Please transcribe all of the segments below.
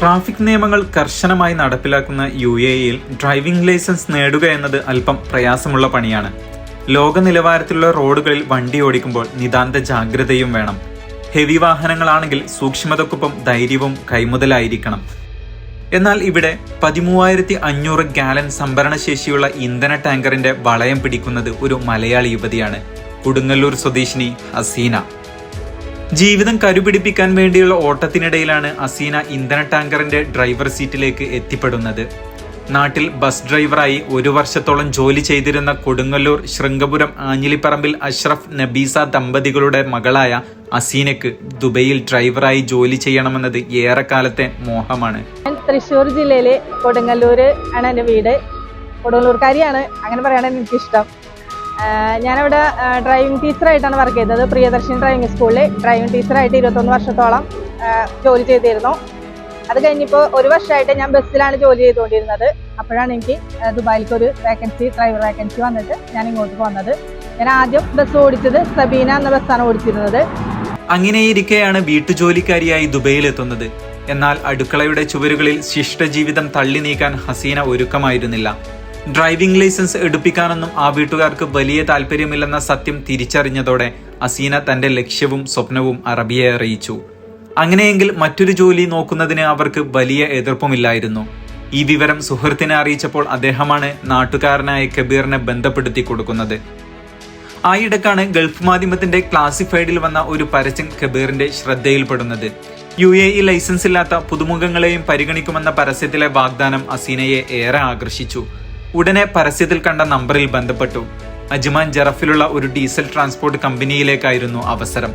Traffic നിയമങ്ങൾ കർശനമായി നടപ്പിലാക്കുന്ന യു എ ഇയിൽ ഡ്രൈവിംഗ് ലൈസൻസ് നേടുക എന്നത് അല്പം പ്രയാസമുള്ള പണിയാണ്. ലോക നിലവാരത്തിലുള്ള റോഡുകളിൽ വണ്ടി ഓടിക്കുമ്പോൾ നിതാന്ത ജാഗ്രതയും വേണം. ഹെവി വാഹനങ്ങളാണെങ്കിൽ സൂക്ഷ്മതക്കൊപ്പം ധൈര്യവും കൈമുതലായിരിക്കണം. എന്നാൽ ഇവിടെ പതിമൂവായിരത്തി അഞ്ഞൂറ് ഗാലൻ സംഭരണശേഷിയുള്ള ഇന്ധന ടാങ്കറിന്റെ വളയം പിടിക്കുന്നത് ഒരു മലയാളി യുവതിയാണ്. കൊടുങ്ങല്ലൂർ സ്വദേശിനി ഹസീന. ജീവിതം കരുപിടിപ്പിക്കാൻ വേണ്ടിയുള്ള ഓട്ടത്തിനിടയിലാണ് അസീന ഇന്ധന ടാങ്കറിന്റെ ഡ്രൈവർ സീറ്റിലേക്ക് എത്തിപ്പെടുന്നത്. നാട്ടിൽ ബസ് ഡ്രൈവറായി ഒരു വർഷത്തോളം ജോലി ചെയ്തിരുന്ന കൊടുങ്ങല്ലൂർ ശൃംഗപുരം ആഞ്ഞിലിപ്പറമ്പിൽ അഷ്റഫ് നബീസ ദമ്പതികളുടെ മകളായ അസീനക്ക് ദുബൈയിൽ ഡ്രൈവറായി ജോലി ചെയ്യണമെന്നത് ഏറെക്കാലത്തെ മോഹമാണ്. തൃശ്ശൂർ ജില്ലയിലെ കൊടുങ്ങല്ലൂർ ആണ് എന്റെ വീട്. കൊടുങ്ങല്ലൂർക്കാരിയാണ്. അങ്ങനെ പറയാനാണ് എനിക്കിഷ്ടം. ഞാനവിടെ ഡ്രൈവിംഗ് ടീച്ചറായിട്ടാണ് വർക്ക് ചെയ്തത്. പ്രിയദർശിനി ഡ്രൈവിംഗ് സ്കൂളിൽ ഡ്രൈവിംഗ് ടീച്ചറായിട്ട് ഇരുപത്തൊന്ന് വർഷത്തോളം ജോലി ചെയ്തിരുന്നു. അത് കഴിഞ്ഞിപ്പോൾ ഒരു വർഷമായിട്ട് ഞാൻ ബസ്സിലാണ് ജോലി ചെയ്തുകൊണ്ടിരുന്നത്. അപ്പോഴാണ് എനിക്ക് ദുബായിലേക്ക് ഒരു വേക്കൻസി ഡ്രൈവർ വേക്കൻസി വന്നിട്ട് ഞാൻ ഇങ്ങോട്ട് വന്നത് ഞാൻ ആദ്യം ബസ് ഓടിച്ചത് സബീന എന്ന ബസ്സാണ് ഓടിച്ചിരുന്നത്. അങ്ങനെയിരിക്കെയാണ് വീട്ടുജോലിക്കാരിയായി ദുബൈയിലെത്തുന്നത് എന്നാൽ അടുക്കളയുടെ ചുവരുകളിൽ ശിഷ്ടജീവിതം തള്ളി നീക്കാൻ ഹസീന ഒരുക്കമായിരുന്നില്ല. ഡ്രൈവിംഗ് ലൈസൻസ് എടുപ്പിക്കാനൊന്നും ആ വീട്ടുകാർക്ക് വലിയ താല്പര്യമില്ലെന്ന സത്യം തിരിച്ചറിഞ്ഞതോടെ അസീന തന്റെ ലക്ഷ്യവും സ്വപ്നവും അറബിയെ അറിയിച്ചു. അങ്ങനെയെങ്കിൽ മറ്റൊരു ജോലി നോക്കുന്നതിന് അവർക്ക് വലിയ എതിർപ്പുമില്ലായിരുന്നു. ഈ വിവരം സുഹൃത്തിനെ അറിയിച്ചപ്പോൾ അദ്ദേഹമാണ് നാട്ടുകാരനായ കബീറിനെ ബന്ധപ്പെടുത്തി കൊടുക്കുന്നത്. ആ ഇടക്കാണ് ഗൾഫ് മാധ്യമത്തിന്റെ ക്ലാസിഫൈഡിൽ വന്ന ഒരു പരസ്യം കബീറിന്റെ ശ്രദ്ധയിൽപ്പെടുന്നത്. യു എ ഇ ലൈസൻസ് ഇല്ലാത്ത പുതുമുഖങ്ങളെയും പരിഗണിക്കുമെന്ന പരസ്യത്തിലെ വാഗ്ദാനം അസീനയെ ഏറെ ആകർഷിച്ചു. ഉടനെ പരസ്യത്തിൽ കണ്ട നമ്പറിൽ ബന്ധപ്പെട്ടു. അജ്മാൻ ജറഫിലുള്ള ഒരു ഡീസൽ ട്രാൻസ്പോർട്ട് കമ്പനിയിലേക്കായിരുന്നു അവസരം.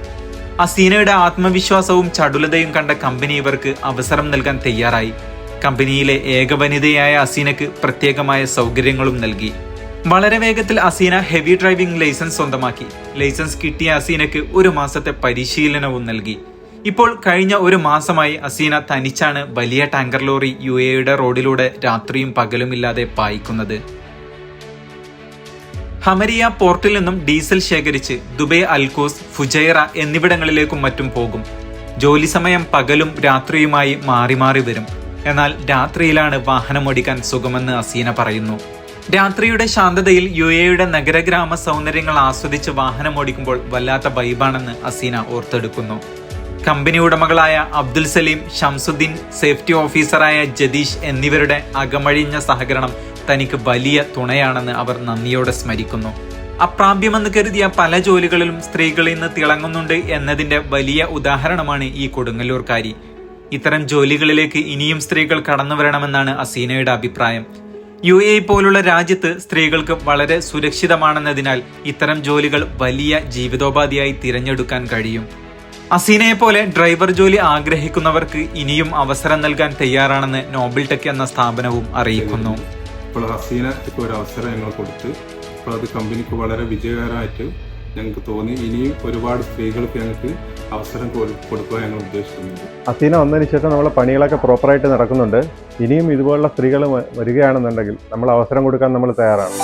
അസീനയുടെ ആത്മവിശ്വാസവും ചടുലതയും കണ്ട കമ്പനി ഇവർക്ക് അവസരം നൽകാൻ തയ്യാറായി. കമ്പനിയിലെ ഏക വനിതയായ അസീനക്ക് പ്രത്യേകമായ സൗകര്യങ്ങളും നൽകി. വളരെ വേഗത്തിൽ അസീന ഹെവി ഡ്രൈവിംഗ് ലൈസൻസ് സ്വന്തമാക്കി. ലൈസൻസ് കിട്ടിയ അസീനക്ക് ഒരു മാസത്തെ പരിശീലനവും നൽകി. ഇപ്പോൾ കഴിഞ്ഞ ഒരു മാസമായി അസീന തനിച്ചാണ് വലിയ ടാങ്കർ ലോറി യു എയുടെ റോഡിലൂടെ രാത്രിയും പകലുമില്ലാതെ പായിക്കുന്നത്. ഹമരിയ പോർട്ടിൽ നിന്നും ഡീസൽ ശേഖരിച്ച് ദുബൈ അൽകോസ് ഫുജൈറ എന്നിവിടങ്ങളിലേക്കും മറ്റും പോകും. ജോലി സമയം പകലും രാത്രിയുമായി മാറി മാറി വരും. എന്നാൽ രാത്രിയിലാണ് വാഹനമോടിക്കാൻ സുഖമെന്ന് അസീന പറയുന്നു. രാത്രിയുടെ ശാന്തതയിൽ യു എയുടെ നഗരഗ്രാമ സൗന്ദര്യങ്ങൾ ആസ്വദിച്ച് വാഹനമോടിക്കുമ്പോൾ വല്ലാത്ത വൈബാണെന്ന് അസീന ഓർത്തെടുക്കുന്നു. കമ്പനി ഉടമകളായ അബ്ദുൽ സലീം ഷംസുദ്ദീൻ സേഫ്റ്റി ഓഫീസറായ ജതീഷ് എന്നിവരുടെ അകമഴിഞ്ഞ സഹകരണം തനിക്ക് വലിയ തുണയാണെന്ന് അവർ നന്ദിയോടെ സ്മരിക്കുന്നു. അപ്രാപ്യമെന്ന് കരുതിയ പല ജോലികളിലും സ്ത്രീകൾ ഇന്ന് തിളങ്ങുന്നുണ്ട് എന്നതിന്റെ വലിയ ഉദാഹരണമാണ് ഈ കൊടുങ്ങല്ലൂർക്കാരി. ഇത്തരം ജോലികളിലേക്ക് ഇനിയും സ്ത്രീകൾ കടന്നു വരണമെന്നാണ് അസീനയുടെ അഭിപ്രായം. യു എ പോലുള്ള രാജ്യത്ത് സ്ത്രീകൾക്ക് വളരെ സുരക്ഷിതമാണെന്നതിനാൽ ഇത്തരം ജോലികൾ വലിയ ജീവിതോപാധിയായി തിരഞ്ഞെടുക്കാൻ കഴിയും. അസീനയെ പോലെ ഡ്രൈവർ ജോലി ആഗ്രഹിക്കുന്നവർക്ക് ഇനിയും അവസരം നൽകാൻ തയ്യാറാണെന്ന് നോബിൾ ടെക് എന്ന സ്ഥാപനവും അറിയിക്കുന്നു. ഇപ്പോൾ ഹസീനക്ക് ഒരു അവസരം ഞങ്ങൾ കൊടുത്ത് അപ്പോൾ അത് കമ്പനിക്ക് വളരെ വിജയകരമായിട്ട് ഞങ്ങൾക്ക് തോന്നി. ഇനിയും ഒരുപാട് സ്ത്രീകൾക്ക് ഞങ്ങൾക്ക് അവസരം കൊടുക്കുക ഞങ്ങൾ ഉദ്ദേശിക്കുന്നുണ്ട്. അസീന വന്നതിന് ശേഷം നമ്മളെ പണികളൊക്കെ പ്രോപ്പറായിട്ട് നടക്കുന്നുണ്ട്. ഇനിയും ഇതുപോലുള്ള സ്ത്രീകൾ വരികയാണെന്നുണ്ടെങ്കിൽ നമ്മൾ അവസരം കൊടുക്കാൻ നമ്മൾ തയ്യാറാണ്.